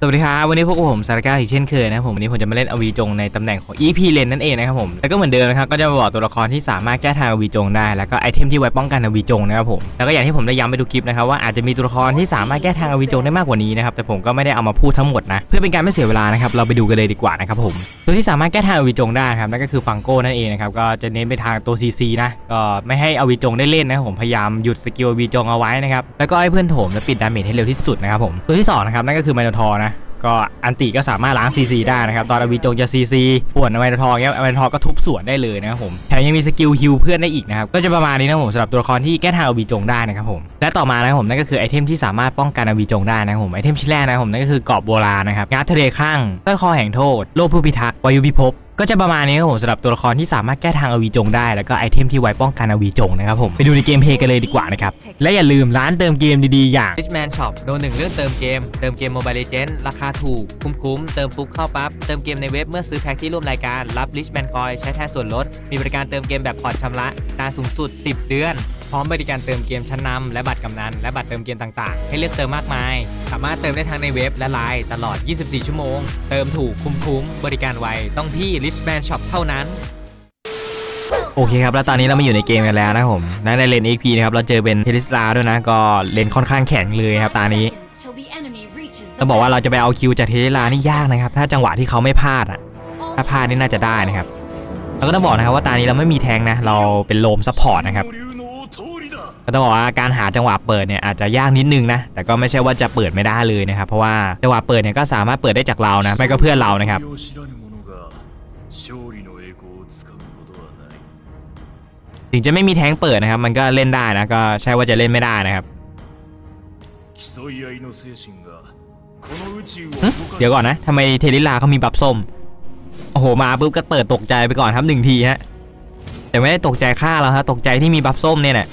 สวัสดีครับวันนี้พวกผมสารก้าอีกเช่นเคยนะครับผมวันนี้ผมจะมาเล่นอวีจงในตำแหน่งของ EP เลนนั่นเองนะครับผมแล้วก็เหมือนเดิมนะครับก็จะมาบอกตัวละครที่สามารถแก้ทางอวีจงได้แล้วก็ไอเทมที่ไว้ป้องกันอวีจงนะครับผมแล้วก็อย่างที่ผมได้ย้ำไปทุกคลิปนะครับว่าอาจจะมีตัวละครที่สามารถแก้ทางอวีจงได้มากกว่านี้นะครับแต่ผมก็ไม่ได้เอามาพูดทั้งหมดนะเพื่อเป็นการไม่เสียเวลานะครับเราไปดูกันเลยดีกว่านะครับผมตัวที่สามารถแก้ทางอวีจงได้ครับนั่นก็คือฟังโก้นั่นเองนะครับก็จะเน้นไปทางตัว CC นะก็ไม่ให้อวีจงได้เล่นนะผมพยายามหยุดสกิลอวีจงเอาไว้นะครับแล้วก็ให้เพื่อนโถมและปิดดาเมจให้เร็วที่สุดนะครับผมตัวที่สองนะครับนั่นก็คือไมโนทอร์นะ ก็อันติก็สามารถล้างซีซีได้นะครับ ตอนอวีจงจะซีซีป่วนอเวนทองเงี้ยอเวนทองก็ทุบสวนได้เลยนะครับผมแถมยังมีสกิลฮิลเพื่อนได้อีกนะครับ ก็จะประมาณนี้นะครับผมสำหรับตัวละครที่แก้ทางอวีจงได้นะครับผมและต่อมานะครับผมนั่นก็คือไอเทมที่สามารถป้องกันอวีจงได้นะครับผมไอเทมชิ้นแรกนะครับผมนั่นก็คือกรอบโบราณนะครับงาทะเลข้างสร้อยคอแห่งโทษโลกผู้พิทักษ์วายุพิภพ ก็จะประมาณนี้ครับผมสำหรับตัวละครที่สามารถแก้ทางอวีจงได้แล้วก็ไอเทมที่ไว้ป้องกันอวีจงนะครับผมไปดูในเกมเพลย์กันเลยดีกว่านะครับและอย่าลืมร้านเติมเกมดีๆอย่าง Richman Shop โดนหนึ่งเรื่องเติมเกม เติมเกม Mobile Legends ราคาถูก คุ้มๆ เติมปุ๊บเข้าปั๊บ เติมเกมในเว็บเมื่อซื้อแพ็คที่ร่วมรายการรับ Richman Coin ใช้แทนส่วนลด มีบริการเติมเกมแบบผ่อนชำระนานสูงสุด 10 เดือน พร้อมบริการเติมเกมชั้นนำและบัตรกำนันและบัตรเติมเกมต่างๆ ให้เลือกเติมมากมาย สามารถเติมได้ทั้งในเว็บและไลน์ตลอด 24 ชั่วโมง เติมถูกคุ้มๆบริการไวต้องที่ Richman Shop เท่านั้นโอเคครับ แล้วตอนนี้เรามาอยู่ในเกมกันแล้วนะผมและในเลน XP นะครับ เราเจอเป็นเทลิสลาด้วยนะ ก็เลนค่อนข้างแข็งเลยครับตานี้ต้องบอกว่าเราจะไปเอาคิวจากเทลิสลานี่ยากนะครับ ถ้าจังหวะที่เขาไม่พลาดอะ ถ้าพลาดนี่น่าจะได้นะครับ เราก็ต้องบอกนะครับว่าตานี้เราไม่มีแทงนะ เราเป็นโลมซัพพอร์ตนะครับ ก็ต้องบอกว่าการหาจังหวะเปิดเนี่ยอาจจะยากนิดนึงนะแต่ก็ไม่ใช่ว่าจะเปิดไม่ได้เลยนะครับเพราะว่าจังหวะเปิดเนี่ยก็สามารถเปิดได้จากเรานะไม่ก็เพื่อนเรานะครับถึงจะไม่มีแทงเปิดนะครับ มันก็เล่นได้นะก็ใช่ว่าจะเล่นไม่ได้นะครับเดี๋ยวก่อนนะทำไมเทลิลาเขามีบับส้มโอ้โหมาปุ๊บก็เปิดตกใจไปก่อนครับหนึ่งทีฮะแต่ไม่ได้ตกใจฆ่าเราฮะตกใจที่มีบับส้มเนี่ยแหละ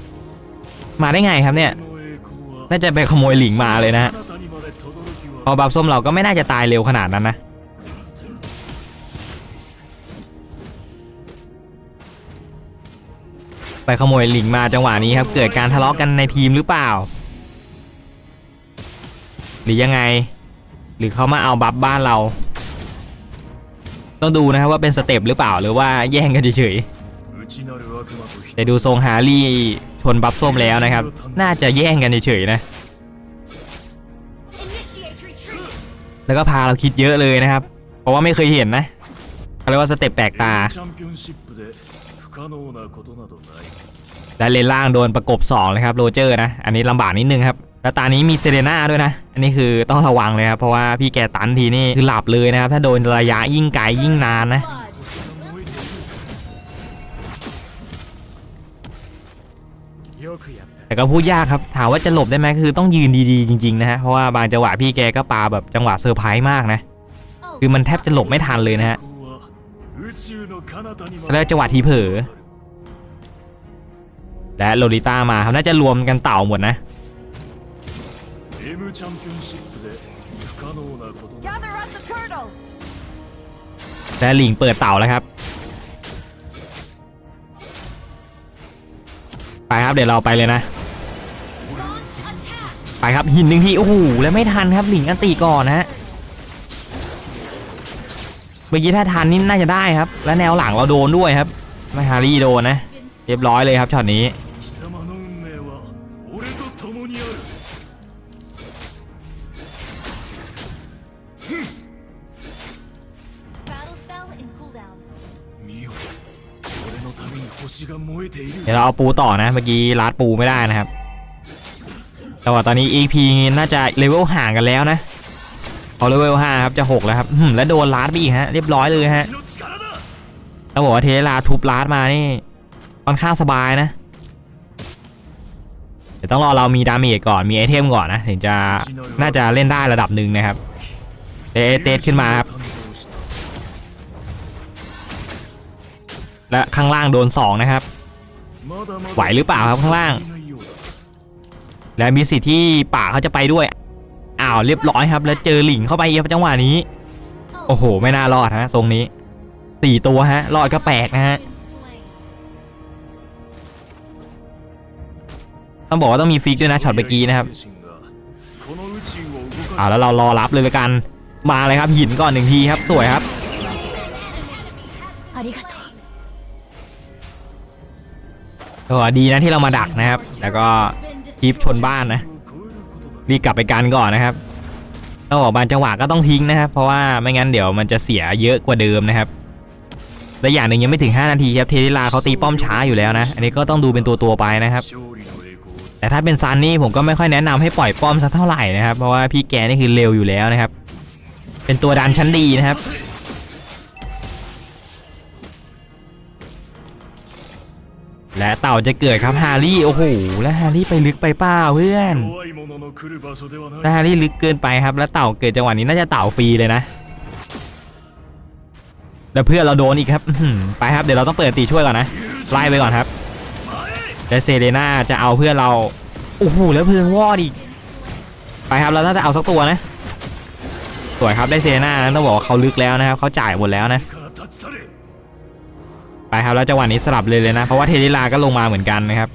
มาได้ไงครับเนี่ย น่าจะไปขโมยหลิงมาเลยนะพอบับส้มเราก็ไม่น่าจะตายเร็วขนาดนั้นนะไปขโมยหลิงมาจังหวะนี้ครับ เกิดการทะเลาะกันในทีมหรือเปล่า หรือยังไง หรือเขามาเอาบับบ้านเรา ต้องดูนะครับว่าเป็นสเต็ปหรือเปล่าหรือว่าแย่งกันเฉยๆ แต่ดูทรงฮารี่ชนบัฟส้มแล้วนะครับ น่าจะแย่งกันเฉยๆนะ แล้วก็พาเราคิดเยอะเลยนะครับ เพราะว่าไม่เคยเห็นนะเขาเรียกว่าสเต็ปแปลกตา และเลนล่างโดนประกบ2เลยครับโรเจอร์นะ อันนี้ลำบากนิดนึงครับแล้วตานี้มีเซเรน่าด้วยนะ อันนี้คือต้องระวังเลยครับ เพราะว่าพี่แกตันทีนี่คือหลับเลยนะครับ ถ้าโดนระยะยิ่งไกลยิ่งนานนะ แต่ก็พูดยากครับ ถามว่าจะหลบได้ไหมคือต้องยืนดีๆจริงๆนะฮะ เพราะว่าบางจังหวะพี่แกก็ปาแบบจังหวะเซอร์ไพรส์มากนะ คือมันแทบจะหลบไม่ทันเลยนะฮะ แล้วจังหวะทีเผลอ และโลลิต้ามาครับน่าจะรวมกันเต่าหมดนะและหลิงเปิดเต่าแล้วครับไปครับเดี๋ยวเราไปเลยนะ ไปครับหินหนึ่งทีโอ้โหแล้วไม่ทันครับหลิงอันตีก่อนนะเมื่อกี้ถ้าทันนี่น่าจะได้ครับ และแนวหลังเราโดนด้วยครับไมฮารี่โดนนะเรียบร้อยเลยครับช็อตนี้เดี๋ยวเราเอาปูต่อนะเมื่อกี้ลาดปูไม่ได้นะครับ แต่ว่าตอนนี้ EP น่าจะเลเวลห่างกันแล้วนะเอาเลเวล5ครับจะ 6 แล้วครับแล้วโดนลาดไปอีกฮะเรียบร้อยเลยฮะแล้วบอกว่าเทเลาทุบลาร์ดมานี่ค่อนข้างสบายนะเดี๋ยวต้องรอเรามีดาเมจก่อนมีไอเทมก่อนนะถึงจะน่าจะเล่นได้ระดับหนึ่งนะครับเตเตขึ้นมาครับและข้างล่างโดน2นะครับไหวหรือเปล่าครับข้างล่าง และมีสิทธิ์ที่ป่าเขาจะไปด้วย อ้าวเรียบร้อยครับ แล้วเจอหลิงเข้าไปครับจังหวะนี้ โอ้โห ไม่น่ารอดฮะทรงนี้สี่ตัวฮะ รอดก็แปลกนะฮะ ต้องบอกว่าต้องมีฟิกด้วยนะช็อตเมื่อกี้นะครับเอาแล้วเรารอรับเลยละกัน มาเลยครับหินก่อนหนึ่งทีครับสวยครับก็ดีนะที่เรามาดักนะครับ แล้วก็ ทีฟชนบ้านนะรีกลับไปกันก่อนนะครับต้องออกบานจังหวะก็ต้องทิ้งนะครับ เพราะว่าไม่งั้นเดี๋ยวมันจะเสียเยอะกว่าเดิมนะครับและอย่างหนึ่งยังไม่ถึง 5 นาทีครับเทลิลาเขาตีป้อมช้าอยู่แล้วนะ อันนี้ก็ต้องดูเป็นตัวตัวไปนะครับ แต่ถ้าเป็นซันนี่ผมก็ไม่ค่อยแนะนำให้ปล่อยป้อมสักเท่าไหร่นะครับ เพราะว่าพี่แกนี่คือเร็วอยู่แล้วนะครับ เป็นตัวดันชั้นดีนะครับ และเต่าจะเกิดครับฮารี่โอ้โหและฮารี่ไปลึกไปเปล่าเพื่อนและฮารี่ลึกเกินไปครับและเต่าเกิดจังหวะนี้น่าจะเต่าฟรีเลยนะ แล้วเพื่อนเราโดนอีกครับไปครับเดี๋ยวเราต้องเปิดตีช่วยก่อนนะไล่ไปก่อนครับและเซเลนาจะเอาเพื่อนเราโอ้โหแล้วเพื่อนวอดอีกไปครับเราน่าจะเอาสักตัวนะสวยครับได้เซเลนานะต้องบอกว่าเขาลึกแล้วนะครับเขาจ่ายหมดแล้วนะ ไปครับแล้วจังหวะนี้สลับเลยเลยนะ เพราะว่าเทลิลาก็ลงมาเหมือนกันนะครับ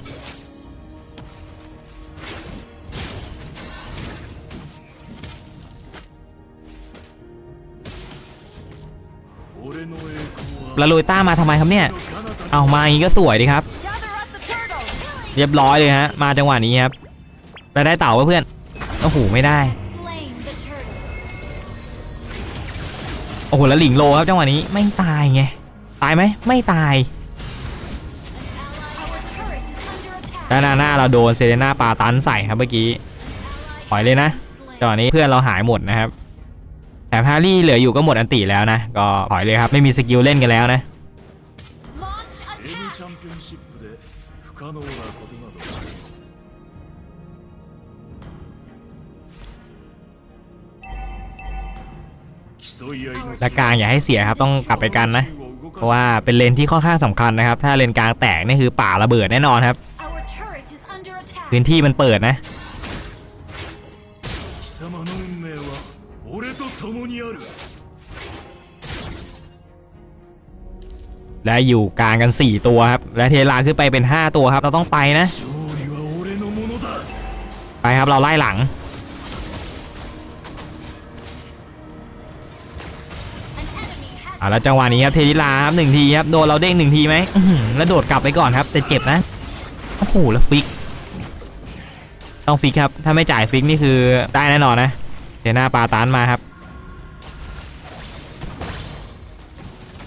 ลาโรยต้ามาทำไมครับเนี่ย เอามาอย่างนี้ก็สวยดีครับ เรียบร้อยเลยฮะ มาจังหวะนี้ครับแต่ได้เต่าเพื่อน โอ้โหไม่ได้ โอ้โหแล้วหลิงโลครับจังหวะนี้ไม่ตายไง ตายไหมไม่ตายด้านหน้าเราโดนเซเลน่าปาตันใส่ครับเมื่อกี้ปล่อยเลยนะตอนนี้เพื่อนเราหายหมดนะครับแต่ฮร์รี่เหลืออยู่ก็หมดอันติแล้วนะ ก็ปล่อยเลยครับไม่มีสกิลเล่นกันแล้วนะและการอย่าให้เสียครับต้องกลับไปกันนะ เพราะว่าเป็นเลนที่ค่อนข้างสำคัญนะครับ ถ้าเลนกลางแตกนี่คือป่าระเบิดแน่นอนครับ พื้นที่มันเปิดนะและอยู่กลางกัน 4 ตัวครับ และเทลาขึ้นไปเป็น 5 ตัวครับ เราต้องไปนะ ไปครับเราไล่หลัง เอาแล้วจังหวะนี้ครับเทดิลาครับหนึ่งทีครับโดนเราเด้งหนึ่งทีไหมแล้วโดดกลับไปก่อนครับเสร็จเก็บนะโอ้โหแล้วฟิก ต้องฟิกครับ ถ้าไม่จ่ายฟิกนี่คือได้แน่นอนนะเดี๋ยวหน้าปาตานมาครับ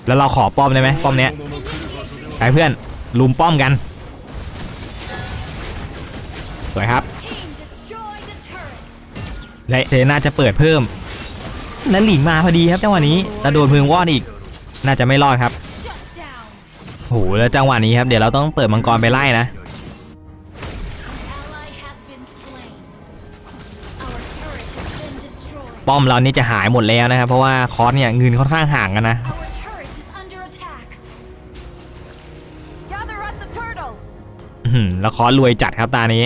แล้วเราขอป้อมได้ไหมป้อมเนี้ยไปเพื่อนลุมป้อมกันสวยครับและเทน่าจะเปิดเพิ่ม แล้วหลิงมาพอดีครับจังหวะนี้แล้วโดนพึงวอดอีก น่าจะไม่รอดครับโหแล้วจังหวะนี้ครับ เดี๋ยวเราต้องเปิดมังกรไปไล่นะป้อมเรานี่จะหายหมดแล้วนะครับ เพราะว่าคอสเนี่ยเงินค่อนข้างห่างกันนะแล้วคอสรวยจัดครับตานี้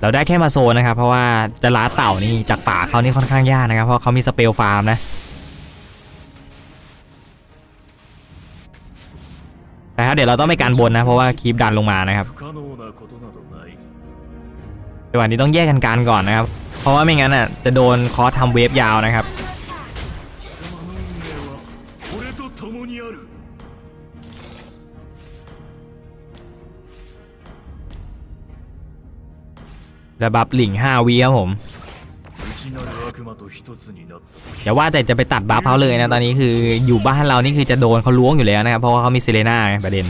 เราได้แค่มาโซนนะครับ เพราะว่าจะล้าเต่านี่จากป่าเขานี่ค่อนข้างยากนะครับ เพราะเขามีสเปลฟาร์มนะแต่ครับเดี๋ยวเราต้องไปการบนนะ เพราะว่าคลิปดันลงมานะครับจังหวะนี้ต้องแยกกันการก่อนนะครับ เพราะว่าไม่งั้นอะจะโดนคอทำเวฟยาวนะครับ ระบับหลิง5วีครับผมอย่าว่าแต่จะไปตัดบัฟเขาเลยนะตอนนี้คืออยู่บ้านเรานี่คือจะโดนเขาล้วงอยู่แล้วนะครับเพราะว่าเขามีเซเลน่าประเด็น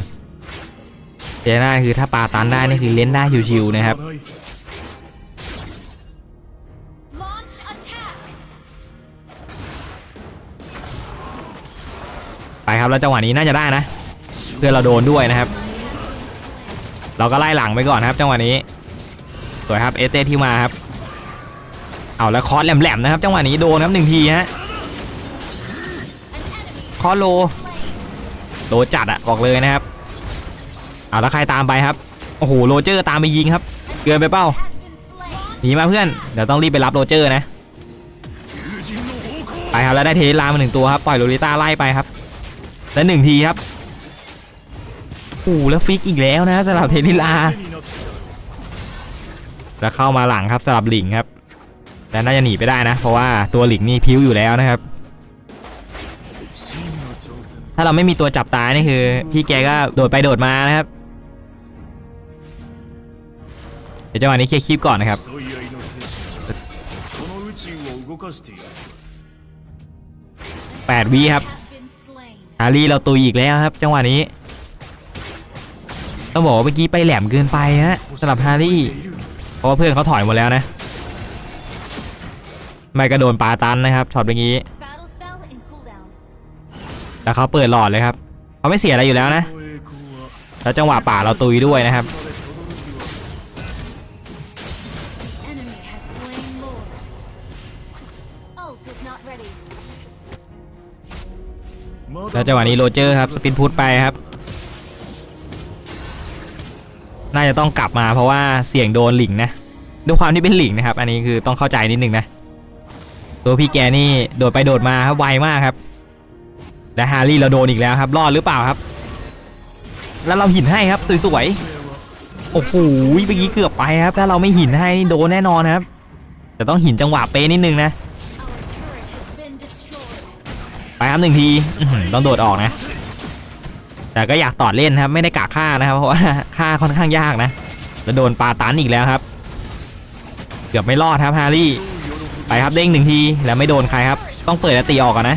เซเลน่าคือถ้าปาตันได้นี่คือเล่นได้ชิวๆนะครับไปครับแล้วจังหวะนี้น่าจะได้นะ เพื่อเราโดนด้วยนะครับ เราก็ไล่หลังไปก่อนครับจังหวะนี้ สวยครับเอเซที่มาครับเอาแล้วคอสแหลมๆนะครับจังหวะนี้โดนครับหนึ่งทีฮะคอโลโดจัดอะบอกเลยนะครับเอาแล้วใครตามไปครับโอ้โหโรเจอร์ตามไปยิงครับเกินไปเป้าหนีมาเพื่อนเดี๋ยวต้องรีบไปรับโรเจอร์นะไปครับแล้วได้เทลามาหนึ่งตัวครับปล่อยโรลิต้าไล่ไปครับและหนึ่งทีครับโอ้แล้วฟิกอีกแล้วนะสำหรับเทนิลา แล้วเข้ามาหลังครับสลับหลิงครับ แต่น่าจะหนีไปได้นะ เพราะว่าตัวหลิงนี่พิ้วอยู่แล้วนะครับ ถ้าเราไม่มีตัวจับตานี่คือ พี่แกก็โดดไปโดดมานะครับ เดี๋ยวจังหวะนี้เคลียร์คลิปก่อนนะครับแปดวีครับอารีเราตัวอีกแล้วครับ จังหวะนี้ต้องบอกว่าเมื่อกี้ไปแหลมเกินไปฮะสำหรับฮารี เพราะเพื่อนเขาถอยหมดแล้วนะ ไม่กระโดนปาตันนะครับช็อตอย่างนี้ แล้วเขาเปิดหลอดเลยครับเขาไม่เสียอะไรอยู่แล้วนะ แล้วจังหวะป่าเราตุยด้วยนะครับ แล้วจังหวะนี้โรเจอร์ครับสปินพุทไปครับ น่าจะต้องกลับมาเพราะว่าเสี่ยงโดนหลิงนะด้วยความที่เป็นหลิงนะครับ อันนี้คือต้องเข้าใจนิดนึงนะ ตัวพี่แกนี่โดดไปโดดมาครับไวมากครับ และฮารี่เราโดนอีกแล้วครับ รอดหรือเปล่าครับ แล้วเราหินให้ครับสวยๆ โอ้โหเมื่อกี้เกือบไปครับ ถ้าเราไม่หินให้นี่โดนแน่นอนครับ แต่ต้องหินจังหวะเป๊ะนิดนึงนะ ไปครับหนึ่งทีต้องโดดออกนะ แต่ก็อยากตอดเล่นครับ ไม่ได้กะฆ่านะครับ เพราะว่าฆ่าค่อนข้างยากนะแล้วโดนปาตันอีกแล้วครับ เกือบไม่รอดครับฮารี่ ไปครับเด้งหนึ่งทีแล้วไม่โดนใครครับ ต้องเปิดแล้วตีออกก่อนนะ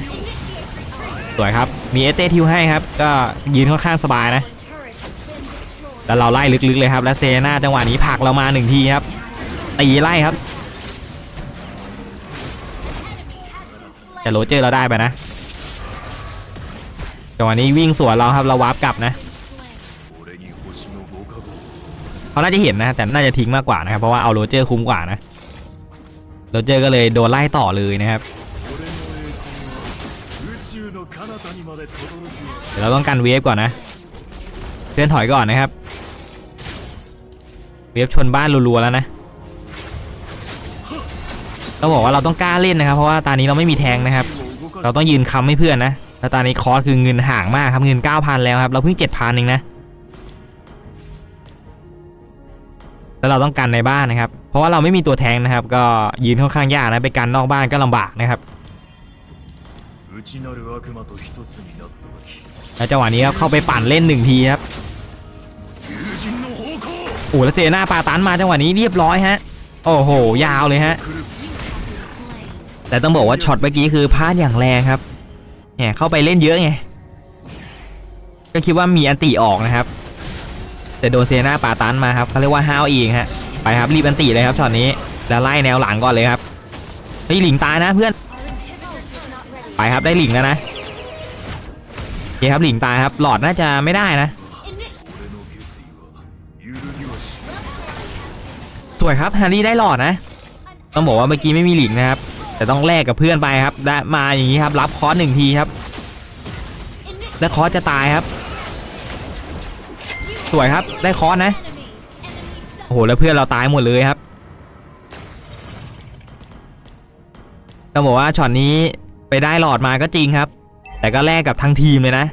สวยครับ มีเอเตทิวให้ครับ ก็ยืนค่อนข้างสบายนะ แล้วเราไล่ลึกๆเลยครับ แล้วเซน่าจังหวะนี้ผลักเรามาหนึ่งทีครับ ตีไล่ครับ แต่โรเจอร์เราได้ไปนะ จังหวะนี้วิ่งสวนเราครับเราวาร์ปกลับนะเขาน่าจะเห็นนะ แต่น่าจะทิ้งมากกว่านะครับ เพราะว่าเอาโรเจอร์คุ้มกว่านะโรเจอร์ก็เลยโดนไล่ต่อเลยนะครับเดี๋ยวเราต้องการเวฟก่อนนะเคลื่อนถอยก่อนนะครับ เวฟชนบ้านรัวๆแล้วนะเราบอกว่าเราต้องกล้าเล่นนะครับ เพราะว่าตอนนี้เราไม่มีแทงนะครับ เราต้องยืนคำให้เพื่อนนะ แล้วตอนนี้คอสคือเงินห่างมากครับเงิน 9,000 แล้วครับเราเพิ่ง 7,000เองนะแล้วเราต้องกันในบ้านนะครับ เพราะว่าเราไม่มีตัวแทงนะครับ ก็ยืนค่อนข้างยากนะไปกันนอกบ้านก็ลำบากนะครับแล้วจังหวะนี้ครับเข้าไปปั่นเล่นหนึ่งทีครับโอ้แล้วเซนาปาตันมาจังหวะนี้เรียบร้อยฮะโอ้โห ยาวเลยฮะแต่ต้องบอกว่าช็อตเมื่อกี้คือพลาดอย่างแรงครับ เี่ยเข้าไปเล่นเยอะไง ก็คิดว่ามีอันตีออกนะครับ แต่โดนเซนาป่าตันมาครับเขาเรียกว่าห้าวอีกฮะ ไปครับรีบอันตีเลยครับช็อตนี้ แล้วไล่แนวหลังก่อนเลยครับ เฮ้ยหลิงตายนะเพื่อน ไปครับได้หลิงแล้วนะโอเคครับหลิงตายครับ หลอดน่าจะไม่ได้นะสวยครับแฮร์รี่ได้หลอดนะ ต้องบอกว่าเมื่อกี้ไม่มีหลิงนะครับ แต่ต้องแลกกับเพื่อนไปครับได้มาอย่างนี้ครับรับคอร์สหนึ่งทีครับ และคอร์สจะตายครับ สวยครับได้คอร์สนะโอ้โหแล้วเพื่อนเราตายหมดเลยครับต้องบอกว่าช็อตนี้ไปได้หลอดมาก็จริงครับ แต่ก็แลกกับทั้งทีมเลยนะ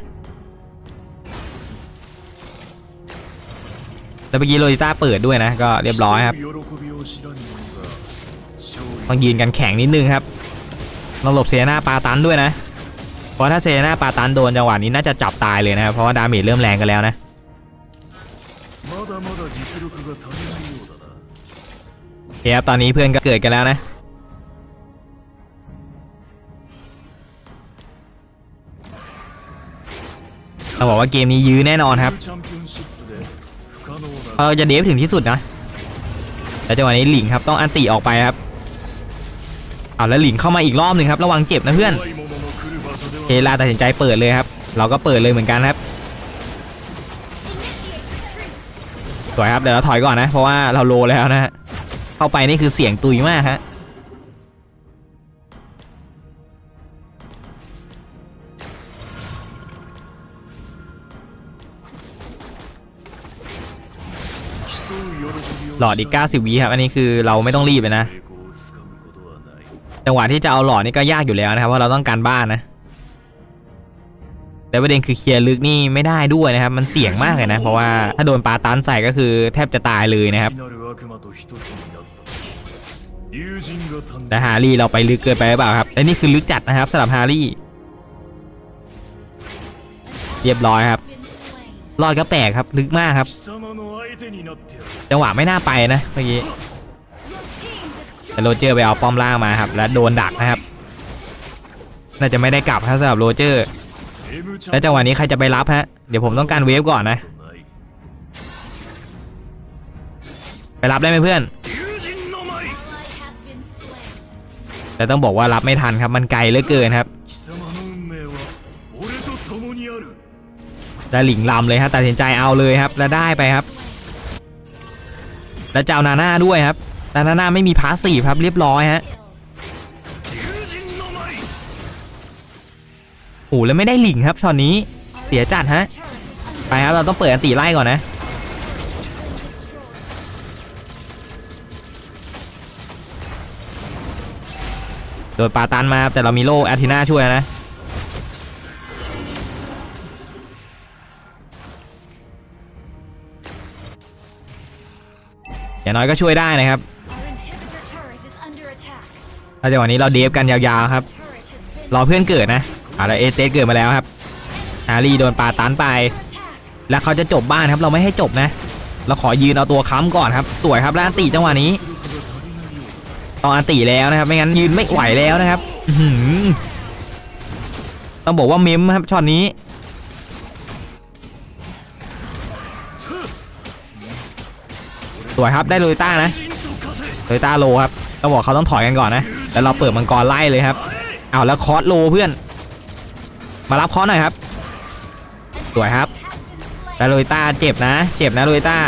แล้วเมื่อกี้โรจิต้าเปิดด้วยนะก็เรียบร้อยครับ ต้องยืนกันแข็งนิดนึงครับต้องหลบเซนาปาตันด้วยนะ เพราะถ้าเซนาปาตันโดนจังหวะนี้น่าจะจับตายเลยนะครับเพราะว่าดาเมจเริ่มแรงกันแล้วนะเครับตอนนี้เพื่อนก็เกิดกันแล้วนะเราบอกว่าเกมนี้ยื้อแน่นอนครับเราจะเดฟถึงที่สุดนะแต่จังหวะนี้หลิงครับต้องอันตีออกไปครับ เอาแล้วหลินเข้ามาอีกรอบหนึ่งครับระวังเจ็บนะเพื่อนเคลาตัดสินใจเปิดเลยครับ เราก็เปิดเลยเหมือนกันครับสวยครับเดี๋ยวเราถอยก่อนนะ เพราะว่าเราโลแล้วนะฮะเข้าไปนี่คือเสียงตุยมากฮะหลอดอีก 90วิครับ อันนี้คือเราไม่ต้องรีบเลยนะ จังหวะที่จะเอาหลอดนี่ก็ยากอยู่แล้วนะครับเพราะเราต้องการบ้านนะ แต่ประเด็นคือเคลียร์ลึกนี่ไม่ได้ด้วยนะครับ มันเสี่ยงมากเลยนะ เพราะว่าถ้าโดนปาตันใส่ก็คือแทบจะตายเลยนะครับ แต่ฮารี่เราไปลึกเกินไปหรือเปล่าครับและนี่คือลึกจัดนะครับสำหรับฮารี่ เรียบร้อยครับรอดก็แปลกครับลึกมากครับ จังหวะไม่น่าไปนะเมื่อกี้ แต่โรเจอร์ไปเอาป้อมล่างมาครับ และโดนดักนะครับ น่าจะไม่ได้กลับครับสำหรับโรเจอร์ และจังหวะนี้ใครจะไปรับฮะ เดี๋ยวผมต้องการเวฟก่อนนะ ไปรับได้ไหมเพื่อน แต่ต้องบอกว่ารับไม่ทันครับ มันไกลเหลือเกินครับได้หลิงลำเลยฮะตัดสินใจเอาเลยครับ และได้ไปครับ และเจ้านาหน้าด้วยครับ แต่นาน้าไม่มีพาสซีฟครับเรียบร้อยฮะโอ้แล้วไม่ได้หลิงครับช็อนนี้เสียจัดฮะไปครับเราต้องเปิดอันตีไล่ก่อนนะโดยปาตันมาแต่เรามีโล่แอทิน่าช่วยนะอย่างน้อยก็ช่วยได้นะครับ แล้วจังหวะนี้เราเดฟกันยาวๆครับ รอเพื่อนเกิดนะเอาละเอเตสเกิดมาแล้วครับอารีโดนปาตันไป แล้วเขาจะจบบ้านครับ เราไม่ให้จบนะ เราขอยืนเอาตัวค้ำก่อนครับ สวยครับแล้วอันตีจังหวะนี้ต้องอันตีแล้วนะครับ ไม่งั้นยืนไม่ไหวแล้วนะครับต้องบอกว่าเมมครับช็อตนี้สวยครับได้โรยต้านะโรยต้าโลครับต้องบอกเขาต้องถอยกันก่อนนะ แล้วเราเปิดมังกรไล่เลยครับเอาแล้วคอสโลเพื่อน มารับคอสหน่อยครับสวยครับแล้วโรยต้าเจ็บนะ เจ็บนะโรยต้า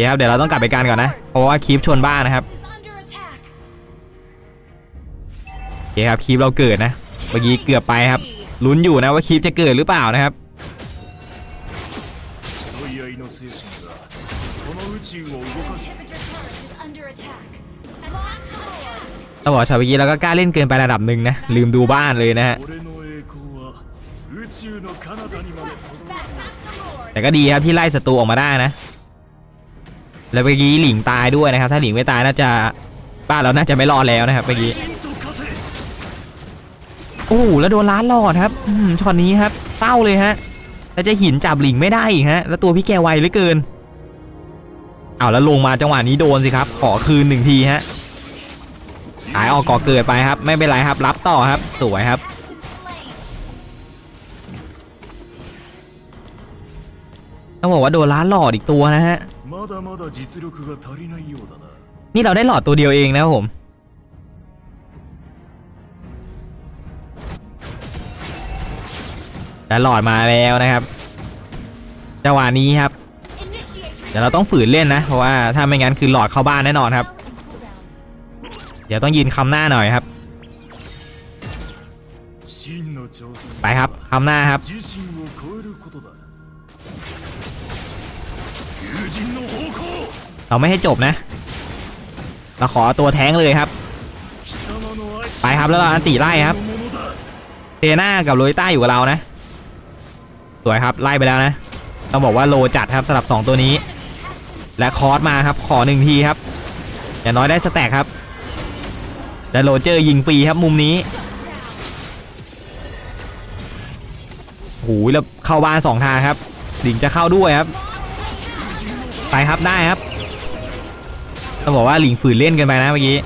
เคครับเดี๋ยวเราต้องกลับไปกันก่อนนะ เพราะว่าคีฟชนบ้านนะครับโอเคครับคีฟเราเกิดนะเมื่อกี้เกือบไปครับลุ้นอยู่นะว่าคีฟจะเกิดหรือเปล่านะครับ ต้องบอกชาวเมื่อกี้เราก็กล้าเล่นเกินไประดับหนึ่งนะ ลืมดูบ้านเลยนะฮะ แต่ก็ดีครับที่ไล่ศัตรูออกมาได้นะ แล้วเมื่อกี้หลิงตายด้วยนะครับ ถ้าหลิงไม่ตายน่าจะบ้านเราน่าจะไม่รอดแล้วนะครับเมื่อกี้โอ้แล้วโดนล้านหลอดครับช็อตนี้ครับเต้าเลยฮะแล้วจะหินจับหลิงไม่ได้อีกฮะ แล้วตัวพี่แกไวเหลือเกินเอาแล้วลงมาจังหวะนี้โดนสิครับ ขอคืนหนึ่งทีฮะ หายออกก่อเกิดไปครับ ไม่เป็นไรครับ รับต่อครับ สวยครับ ต้องบอกว่าโดนล้าหลอดอีกตัวนะฮะ นี่เราได้หลอดตัวเดียวเองนะครับผมแต่หลอดมาแล้วนะครับจังหวะนี้ครับเดี๋ยวเราต้องฝืนเล่นนะ เพราะว่าถ้าไม่งั้นคือหลอดเข้าบ้านแน่นอนครับ เดี๋ยวต้องยินคำหน้าหน่อยครับ ไปครับคำหน้าครับเราไม่ให้จบนะ เราขอตัวแท้งเลยครับ ไปครับแล้วเราอันตีไล่ครับเทน่ากับโรยต้าอยู่กับเรานะ สวยครับไล่ไปแล้วนะ ต้องบอกว่าโลจัดครับสลับ 2 ตัวนี้ และคอร์สมาครับขอหนึ่งทีครับ อย่างน้อยได้สแต็กครับ และโรเจอร์ยิงฟรีครับมุมนี้หูแล้วเข้าบ้านสองทางครับ ดิงจะเข้าด้วยครับ ไปครับได้ครับต้องบอกว่าหลิงฝืนเล่นกันไปนะเมื่อกี้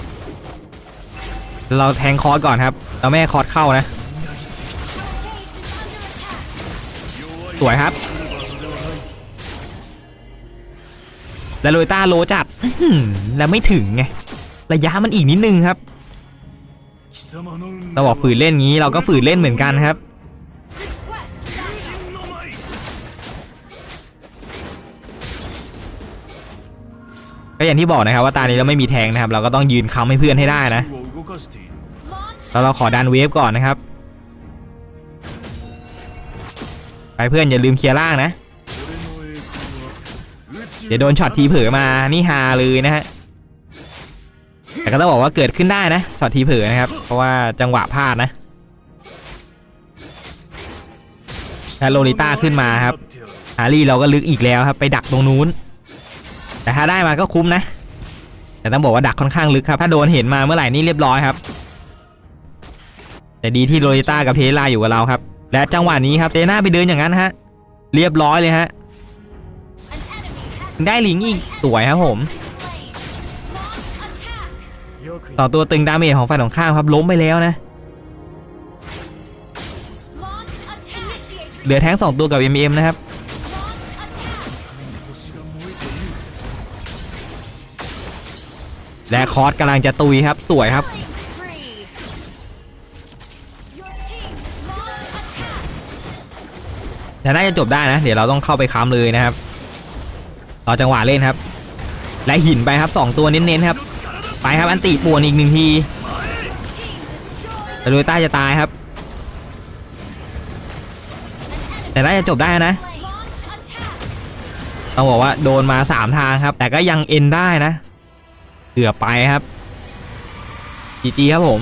เราแทงคอร์สก่อนครับเราแม่คอร์สเข้านะ สวยครับ แล้โรยต้าโลจัดแล้วไม่ถึงไง ระยะมันอีกนิดนึงครับ เราบอกฝืนเล่นงี้เราก็ฝืนเล่นเหมือนกันครับ ก็อย่างที่บอกนะครับว่าตานี้เราไม่มีแทงนะครับ เราก็ต้องยืนค้ำให้เพื่อนให้ได้นะแล้วเราขอดันเวฟก่อนนะครับ ไปเพื่อนอย่าลืมเคลียร์ล่างนะเดี๋ยวโดนช็อตทีเผลอมานี่ฮาเลยนะฮะ แต่ก็ต้องบอกว่าเกิดขึ้นได้นะช็อตทีเผือนะครับ เพราะว่าจังหวะพลาดนะแล้วโลลิต้าขึ้นมาครับฮารี่เราก็ลึกอีกแล้วครับ ไปดักตรงนู้น แต่ถ้าได้มาก็คุ้มนะ แต่ต้องบอกว่าดักค่อนข้างลึกครับ ถ้าโดนเห็นมาเมื่อไหร่นี่เรียบร้อยครับ แต่ดีที่โรลิต้ากับเทล่าอยู่กับเราครับ และจังหวะนี้ครับเทน่าไปเดินอย่างนั้นฮะ เรียบร้อยเลยฮะ ได้ลิงอีกสวยครับผม ต่อตัวตึงดาเมจของฝ่ายของข้ามครับล้มไปแล้วนะเหลือแท้ง2ตัวกับ MM นะครับและคอร์สกำลังจะตุยครับสวยครับแต่น่าจะจบได้นะ เดี๋ยวเราต้องเข้าไปค้ำเลยนะครับต่อจังหวะเล่นครับ และหินไปครับ 2 ตัวเน้นๆครับ ไปครับอันติป่วนอีกหนึ่งทีแต่โดยต้าจะตายครับ แต่น่าจะจบได้นะต้องบอกว่าโดนมา3ทางครับ แต่ก็ยังเอ็นได้นะเกือบไปครับจีจีครับผม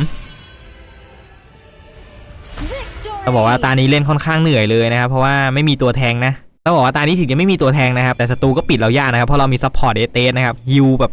ต้องบอกว่าตานี้เล่นค่อนข้างเหนื่อยเลยนะครับ เพราะว่าไม่มีตัวแทงนะ ต้องบอกว่าตานี้ถึงจะไม่มีตัวแทงนะครับ แต่ศัตรูก็ปิดเรายากนะครับ เพราะเรามีซัพพอร์ตเอเตสนะครับฮิวแบบ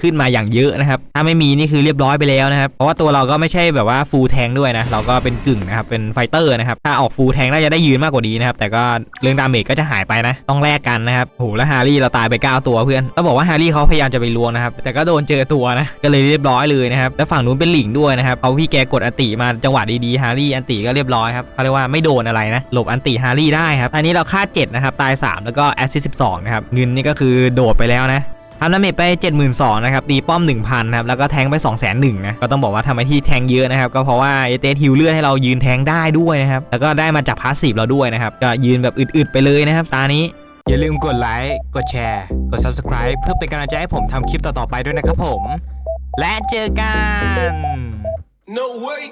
ขึ้นมาอย่างเยอะนะครับ ถ้าไม่มีนี่คือเรียบร้อยไปแล้วนะครับ เพราะว่าตัวเราก็ไม่ใช่แบบว่าฟูลแทงด้วยนะ เราก็เป็นกึ่งนะครับ เป็นไฟเตอร์นะครับ ถ้าออกฟูลแทงน่าจะได้ยืนมากกว่านี้นะครับ แต่ก็เรื่องดาเมจก็จะหายไปนะ ต้องแลกกันนะครับโหแล้วฮารี่เราตายไป 9 ตัวเพื่อนต้องบอกว่าฮารี่เขาพยายามจะไปลวงนะครับ แต่ก็โดนเจอตัวนะ ก็เลยเรียบร้อยเลยนะครับ แล้วฝั่งนู้นเป็นหลิงด้วยนะครับเขาพี่แกกดอันติมาจังหวะดีๆฮารี่อันติก็เรียบร้อยครับเขาเรียกว่าไม่โดนอะไรนะหลบอันติฮารี่ได้ครับอันนี้เราฆ่า7นะครับตาย 3 แล้วก็แอสซิส12 นะครับเงินนี่ก็คือโดดไปแล้วนะทำดาเมจไป 72,000นะครับตีป้อม 1,000ครับแล้วก็แทงไป201,000นะก็ต้องบอกว่าทำไมที่แทงเยอะนะครับก็เพราะว่าเอเตฮิวเลือดให้เรายืนแทงได้ด้วยนะครับแล้วก็ได้มาจากพาสซีฟเราด้วยนะครับก็ยืนแบบอึดๆไปเลยนะครับตานี้อย่าลืมกดไลค์ กดแชร์ กด Subscribe เพื่อเป็นกำลังใจให้ผมทำคลิปต่อ ๆ ไปด้วยนะครับผม และเจอกัน No way.